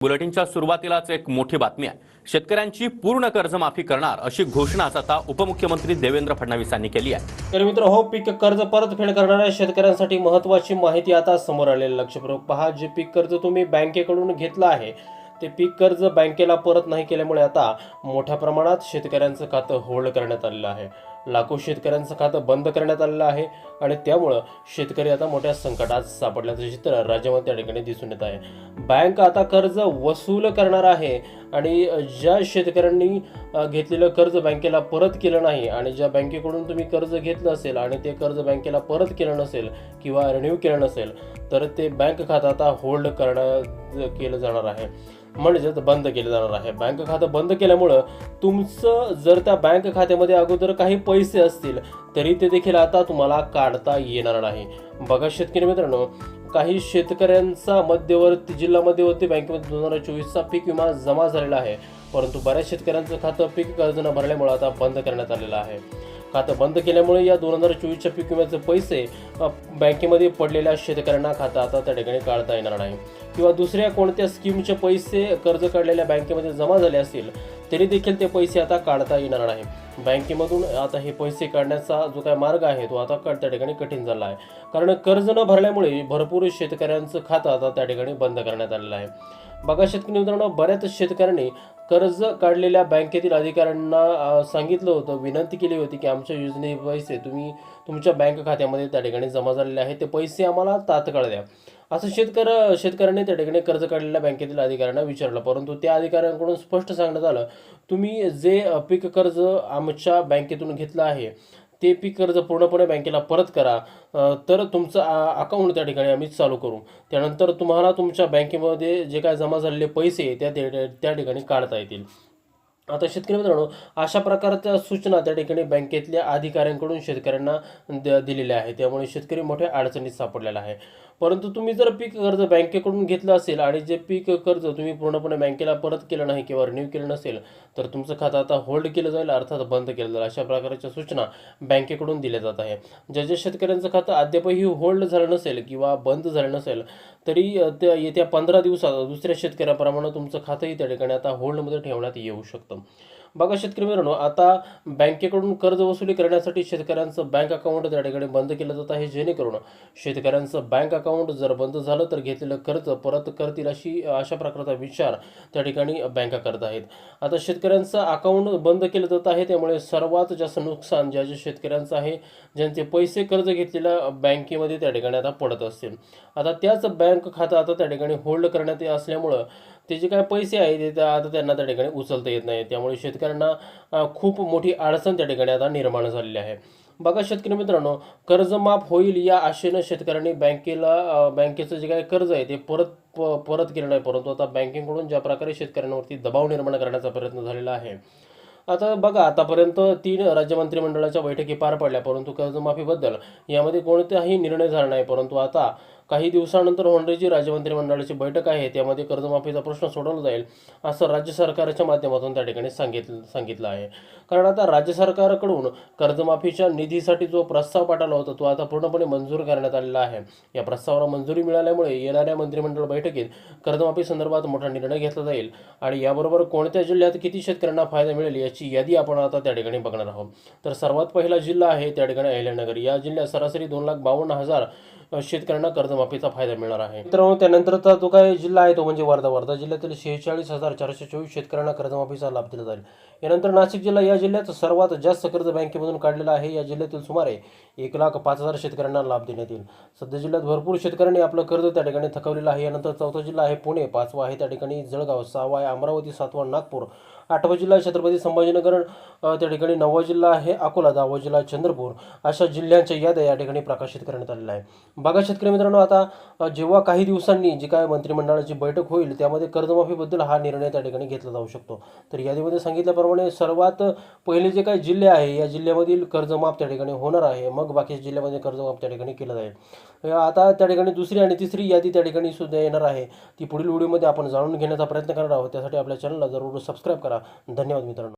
बुलेटिनच्या सुरुवातीलाच एक मोठी बातमी आहे. शेतकऱ्यांची पूर्ण कर्जमाफी करणार अशी घोषणाच आता उपमुख्यमंत्री देवेंद्र फडणवीस यांनी केली आहे. तर मित्र हो पीक कर्ज परतफेड करणाऱ्या शेतकऱ्यांसाठी महत्त्वाची माहिती आता समोर आलेली लक्षपूर्वक पहा जे पीक कर्ज तुम्ही बँकेकडून घेतलं आहे ते पीक कर्ज बँकेला परत नाही केल्यामुळे आता मोठ्या प्रमाणात शेतकऱ्यांचं खातं होल्ड करण्यात आलेलं आहे. लाखो शेतकऱ्यांचं खातं बंद करण्यात आलेलं आहे आणि त्यामुळं शेतकरी आता मोठ्या संकटात सापडल्याचं चित्र राज्यामध्ये त्या ठिकाणी दिसून येत आहे. बँक आता कर्ज वसूल करणार आहे आणि ज्या शेतकऱ्यांनी घेतलेलं कर्ज बँकेला परत केलं नाही आणि ज्या बँकेकडून तुम्ही कर्ज घेतलं असेल आणि ते कर्ज बँकेला परत केलं नसेल किंवा रिन्यू केलं नसेल तर ते बँक खातं आता होल्ड करणं केलं जाणार आहे. म्हणजेच बंद केलं जाणार आहे. बँक खातं बंद केल्यामुळं तुमचं जर त्या बँक खात्यामध्ये अगोदर काही पैसे असतील तरी ते देखील आता तुम्हाला काढता येणार नाही. बघा शेतकरी मित्रांनो काही शेतकऱ्यांचा मध्यवर्ती जिल्हा मध्यवर्ती बँकेमध्ये दोन हजार चोवीसचा पीक विमा जमा झालेला आहे. परंतु बऱ्याच शेतकऱ्यांचं खातं पीक कर्ज न भरल्यामुळे आता बंद करण्यात आलेलं आहे. खातं बंद केल्यामुळे या दोन हजार चोवीसच्या पीक विम्याचे पैसे बँकेमध्ये पडलेल्या शेतकऱ्यांना खातं आता त्या ठिकाणी काढता येणार नाही. किंवा दुसऱ्या कोणत्या स्कीमचे पैसे कर्ज काढलेल्या बँकेमध्ये जमा झाले असतील तरी देखील ते पैसे आता काढता येणार नाही. बँकेमधून आता हे पैसे काढण्याचा जो काय मार्ग आहे तो आता त्या ठिकाणी कठीण झाला आहे. कारण कर्ज न भरल्यामुळे भरपूर शेतकऱ्यांचं खातं आता त्या ठिकाणी बंद करण्यात आलेलं आहे. बघा शेतकरी मित्रांनो बऱ्याच शेतकऱ्यांनी कर्ज काढलेल्या बँकेतील अधिकाऱ्यांना सांगितलं होतं विनंती केली होती की आमच्या योजने पैसे तुम्ही तुमच्या बँक खात्यामध्ये त्या ठिकाणी जमा झालेले आहेत. ते पैसे आम्हाला तात्काळ द्या. असं शेतकरी शेतकऱ्यांनी त्या ठिकाणी कर्ज काढलेल्या बँकेतील अधिकाऱ्यांना विचारलं. परंतु त्या अधिकाऱ्यांकडून स्पष्ट सांगण्यात आलं तुम्ही जे पीक कर्ज आमच्या बँकेतून घेतलं आहे ते पीक कर्ज पूर्णपणे बँकेला परत करा तर तुमचं अकाउंट त्या ठिकाणी आम्ही चालू करू. त्यानंतर तुम्हाला तुमच्या बँकेमध्ये जे काय जमा झालेले पैसे त्या त्या ठिकाणी काढता येतील. आता शेतकरी मित्रांनो अशा प्रकारच्या सूचना त्या ठिकाणी बँकेतल्या अधिकाऱ्यांकडून शेतकऱ्यांना द दिलेल्या आहेत. त्यामुळे शेतकरी मोठ्या अडचणीत सापडलेला आहे. परंतु तुम्ही जर पीक कर्ज बँकेकडून घेतलं असेल आणि जे पीक कर्ज तुम्ही पूर्णपणे बँकेला परत केलं नाही किंवा रिन्यू केलं नसेल तर तुमचं खातं आता होल्ड केलं जाईल अर्थात बंद केलं जाईल अशा प्रकारच्या सूचना बँकेकडून दिल्या जात आहे ज्या ज्या शेतकऱ्यांचं खातं अद्यापही होल्ड झालं नसेल किंवा बंद झालं नसेल तरी त्या येत्या पंधरा दिवसात दुसऱ्या शेतकऱ्याप्रमाणे तुमचं खातंही त्या ठिकाणी आता होल्डमध्ये ठेवण्यात येऊ शकतं. बघा शेतकरी मित्रांनो आता बँकेकडून कर्ज वसुली करण्यासाठी शेतकऱ्यांचं बँक अकाउंट त्या ठिकाणी बंद केलं जात आहे. जेणेकरून शेतकऱ्यांचं बँक अकाउंट जर बंद झालं तर घेतलेलं कर्ज परत करतील अशी अशा प्रकारचा विचार त्या ठिकाणी बँका करत आहेत. आता शेतकऱ्यांचं अकाउंट बंद केलं जात आहे त्यामुळे सर्वात जास्त नुकसान ज्या ज्या शेतकऱ्यांचं आहे ज्यांचे पैसे कर्ज घेतलेल्या बँकेमध्ये त्या ठिकाणी आता पडत असतील. आता त्याच बँक खातं आता त्या ठिकाणी होल्ड करण्यात असल्यामुळं ते जे काय पैसे आहेत ते त्या- आता त्यांना त्या ठिकाणी उचलता येत नाही त्यामुळे शेतकऱ्यांना खूप मोठी अडचण त्या ठिकाणी आता निर्माण झालेली आहे. बघा शेतकरी मित्रांनो कर्जमाफ होईल या आशेनं शेतकऱ्यांनी बँकेला बँकेचं जे काही कर्ज आहे ते परत प- परत केलं नाही. परंतु आता बँकेकडून ज्या प्रकारे शेतकऱ्यांवरती दबाव निर्माण करण्याचा प्रयत्न झालेला आहे. आता बघा आतापर्यंत तीन राज्य मंत्रिमंडळाच्या बैठकी पार पडल्या. परंतु कर्जमाफीबद्दल यामध्ये कोणताही निर्णय झाला नाही. परंतु आता काही दिवसानंतर होणारी जी राज्य मंत्रिमंडळाची बैठक आहे. त्यामध्ये कर्जमाफीचा प्रश्न सोडवला जाईल असं राज्य सरकारच्या माध्यमातून त्या ठिकाणी सांगितलं सांगितलं आहे. कारण आता राज्य सरकारकडून कर्जमाफीच्या निधीसाठी जो प्रस्ताव पाठवला होता तो आता पूर्णपणे मंजूर करण्यात आलेला आहे. या प्रस्तावाला मंजुरी मिळाल्यामुळे येणाऱ्या मंत्रिमंडळ बैठकीत कर्जमाफी संदर्भात मोठा निर्णय घेतला जाईल आणि याबरोबर कोणत्या जिल्ह्यात किती शेतकऱ्यांना फायदा मिळेल याची यादी आपण आता त्या ठिकाणी बघणार आहोत. तर सर्वात पहिला जिल्हा आहे त्या ठिकाणी अहिल्यानगर. या जिल्ह्यात सरासरी दोन लाख बावन्न हजार शेतकऱ्यांना कर्जमाफीचा फायदा मिळणार आहे. मित्रांनो त्यानंतरचा जो काय जिल्हा आहे तो म्हणजे वर्धा. वर्धा जिल्ह्यातील शेहेचाळीस हजार चारशे चोवीस शेतकऱ्यांना कर्जमाफीचा लाभ दिला जाईल. यानंतर नाशिक जिल्हा या जिल्ह्यात सर्वात जास्त कर्ज बँकेमधून काढलेला आहे. या जिल्ह्यातील सुमारे एक लाख पाच हजार शेतकऱ्यांना लाभ देण्यात येईल. सध्या जिल्ह्यात भरपूर शेतकऱ्यांनी आपलं कर्ज त्या ठिकाणी थकवलेलं आहे. यानंतर चौथा जिल्हा आहे पुणे पाचवा आहे त्या ठिकाणी जळगाव सहावा आहे अमरावती सातवा नागपूर. आठवा जिल्हा छत्रपती संभाजीनगर. त्या ठिकाणी नववा जिल्हा आहे अकोला दहावा जिल्हा चंद्रपूर. अशा जिल्ह्यांच्या याद्या या ठिकाणी प्रकाशित करण्यात आलेल्या आहे बघा शेतकरी मित्रांनो आता जेव्हा काही दिवसांनी जी काय मंत्रिमंडळाची बैठक होईल त्यामध्ये कर्जमाफीबद्दल हा निर्णय त्या ठिकाणी घेतला जाऊ शकतो. तर यादीमध्ये सांगितल्याप्रमाणे सर्वात पहिले जे काही जिल्हे आहे या जिल्ह्यामधील कर्जमाफ त्या ठिकाणी होणार आहे. मग बाकीच्या जिल्ह्यामध्ये कर्जमाफ त्या ठिकाणी केलं जाईल. आता त्या ठिकाणी दुसरी आणि तिसरी यादी त्या ठिकाणी सुद्धा येणार आहे. ती पुढील व्हिडिओमध्ये आपण जाणून घेण्याचा प्रयत्न करणार आहोत. त्यासाठी आपल्या चॅनलला जरूर सबस्क्राईब करा. धन्यवाद मित्रांनो.